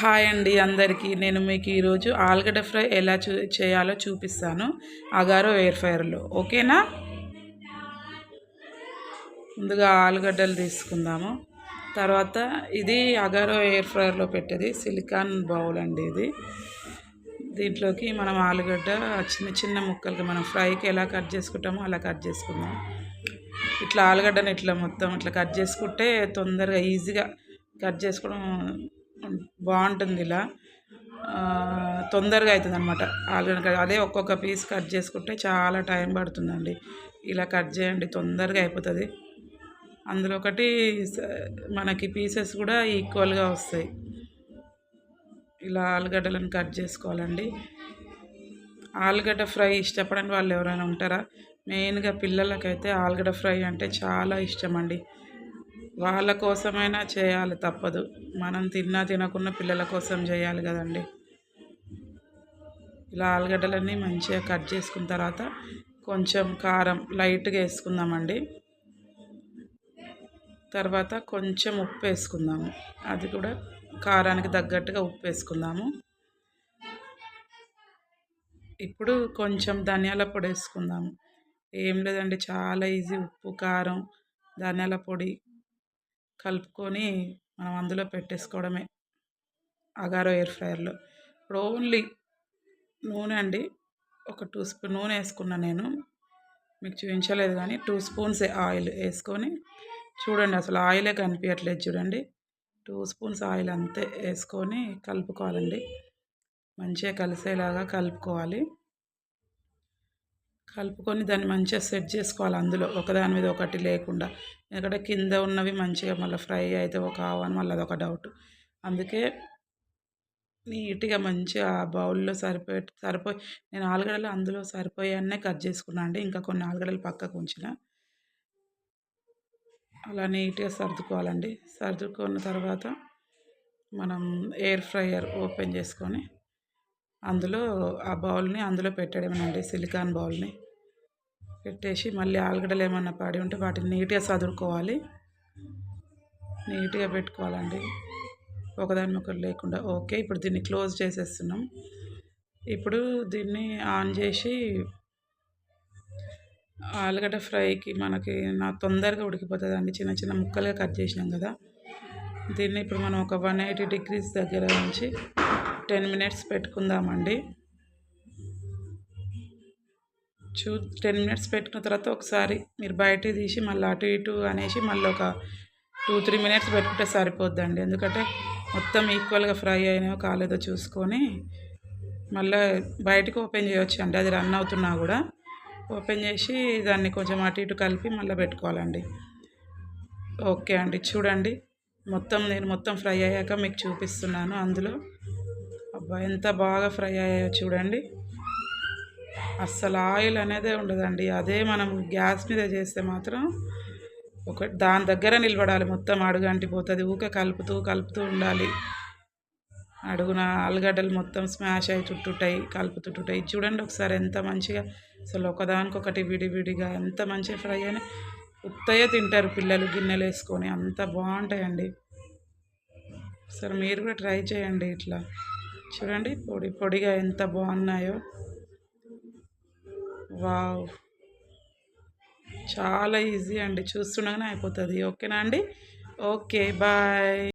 Hi అండి అందరికీ. నేను మీకు ఈరోజు ఆలుగడ్డ ఫ్రై ఎలా చూ చేయాలో చూపిస్తాను. అగారో ఎయిర్ ఫ్రైర్లో ఓకేనా? ముందుగా ఆలుగడ్డలు తీసుకుందాము. తర్వాత ఇది అగారో ఎయిర్ ఫ్రైర్లో పెట్టేది. సిలికాన్ బౌల్ అండి ఇది. దీంట్లోకి మనం ఆలుగడ్డ చిన్న చిన్న ముక్కలకి మనం ఫ్రైకి ఎలా కట్ చేసుకుంటామో అలా కట్ చేసుకుందాం. ఇట్లా ఆలుగడ్డని ఇట్లా మొత్తం ఇట్లా కట్ చేసుకుంటే తొందరగా ఈజీగా కట్ చేసుకోవడం బాగుంటుంది ఇలా. తొందరగా అవుతుంది అనమాట ఆలుగడ్డ అదే ఒక్కొక్క పీస్ కట్ చేసుకుంటే చాలా టైం పడుతుందండి. ఇలా కట్ చేయండి తొందరగా అయిపోతుంది. అందులో ఒకటి మనకి పీసెస్ కూడా ఈక్వల్గా వస్తాయి. ఇలా ఆలుగడ్డలను కట్ చేసుకోవాలండి. ఆలుగడ్డ ఫ్రై ఇష్టపడని వాళ్ళు ఎవరైనా ఉంటారా? మెయిన్గా పిల్లలకైతే ఆలుగడ్డ ఫ్రై అంటే చాలా ఇష్టం అండి వాళ్ళ కోసమైనా చేయాలి తప్పదు. మనం తిన్నా తినకున్న పిల్లల కోసం చేయాలి కదండి. ఇలా ఆలుగడ్డలన్నీ మంచిగా కట్ చేసుకున్న తర్వాత కొంచెం కారం లైట్గా వేసుకుందామండి. తర్వాత కొంచెం ఉప్పు వేసుకుందాము. అది కూడా కారానికి తగ్గట్టుగా ఉప్పు వేసుకుందాము. ఇప్పుడు కొంచెం ధనియాల పొడి వేసుకుందాము. ఏం లేదండి చాలా ఈజీ ఉప్పు కారం ధనియాల పొడి. కలుపుకొని మనం అందులో పెట్టేసుకోవడమే. అగారో ఎయిర్ ఫ్రైయర్లో. ఇప్పుడు ఓన్లీ నూనె అండి. ఒక టూ స్పూన్ నూనె వేసుకున్నా నేను. మీకు చూపించలేదు కానీ టూ స్పూన్స్ ఆయిల్ వేసుకొని చూడండి అసలు ఆయిలే కనిపించట్లేదు చూడండి. టూ స్పూన్స్ ఆయిల్ అంతే వేసుకొని కలుపుకోవాలండి. మంచిగా కలిసేలాగా కలుపుకోవాలి. కలుపుకొని దాన్ని మంచిగా సెట్ చేసుకోవాలి అందులో. ఒకదాని మీద ఒకటి లేకుండా. ఎందుకంటే కింద ఉన్నవి మంచిగా మళ్ళీ ఫ్రై అయితే ఒక అని మళ్ళీ అదొక డౌట్. అందుకే నీట్గా మంచిగా ఆ బౌల్లో సరిపోయే సరిపోయి నేను ఆలుగడ్డలు అందులో సరిపోయాన్నే కట్ చేసుకున్నాను అండి. ఇంకా కొన్ని ఆలుగడ్డలు పక్కకు ఉంచిన. అలా నీట్గా సర్దుకోవాలండి. సర్దుకున్న తర్వాత మనం ఎయిర్ ఫ్రైయర్ ఓపెన్ చేసుకొని అందులో ఆ బౌల్ని అందులో పెట్టడమేనండి సిలికాన్ బౌల్ని. పెట్టేసి మళ్ళీ ఆలుగడ్డలు ఏమన్నా పడి ఉంటే వాటిని నీట్గా సదురుకోవాలి. నీట్గా పెట్టుకోవాలండి. ఒకదాని ఒకటి లేకుండా. ఓకే ఇప్పుడు దీన్ని క్లోజ్ చేసేస్తున్నాం. ఇప్పుడు దీన్ని ఆన్ చేసి ఆలుగడ్డ ఫ్రైకి మనకి నా తొందరగా ఉడికిపోతుంది అండి చిన్న చిన్న ముక్కలుగా కట్ చేసినాం కదా. దీన్ని ఇప్పుడు మనం ఒక వన్ ఎయిటీ డిగ్రీస్ దగ్గర నుంచి టెన్ మినిట్స్ పెట్టుకుందామండి. చూ టెన్ మినిట్స్ పెట్టుకున్న తర్వాత ఒకసారి మీరు బయట తీసి మళ్ళీ అటు ఇటు అనేసి మళ్ళీ ఒక టూ త్రీ మినిట్స్ పెట్టుకుంటే సరిపోద్దండి. ఎందుకంటే మొత్తం ఈక్వల్గా ఫ్రై అయినాయో కాలేదో చూసుకొని మళ్ళీ బయటకు ఓపెన్ చేయవచ్చు అండి అది రన్ అవుతున్నా కూడా ఓపెన్ చేసి దాన్ని కొంచెం అటు ఇటు కలిపి మళ్ళీ పెట్టుకోవాలండి. ఓకే అండి. చూడండి. మొత్తం నేను మొత్తం ఫ్రై అయ్యాక మీకు చూపిస్తున్నాను అందులో. ఎంత బాగా ఫ్రై అయ్యాయో చూడండి. అస్సలు ఆయిల్ అనేదే ఉండదండి. అదే మనం గ్యాస్ మీద చేస్తే మాత్రం ఒక దాని దగ్గర నిలబడాలి. మొత్తం అడుగంటిపోతుంది ఊక కలుపుతూ కలుపుతూ ఉండాలి. అడుగున ఆలుగడ్డలు మొత్తం స్మాష్ అయి చుట్టుటాయి కలుపుతుంటాయి చూడండి ఒకసారి ఎంత మంచిగా అసలు ఒకదానికొకటి విడివిడిగా ఎంత మంచిగా ఫ్రై అని ఉత్తయే తింటారు పిల్లలు గిన్నెలు వేసుకొని. అంత బాగుంటాయండి. సరే మీరు కూడా ట్రై చేయండి ఇట్లా. చూడండి పొడి పొడిగా ఎంత బాగున్నాయో. వావ్. చాలా ఈజీ అండి చూస్తుండగానే అయిపోతుంది. ఓకేనా అండి? Okay bye.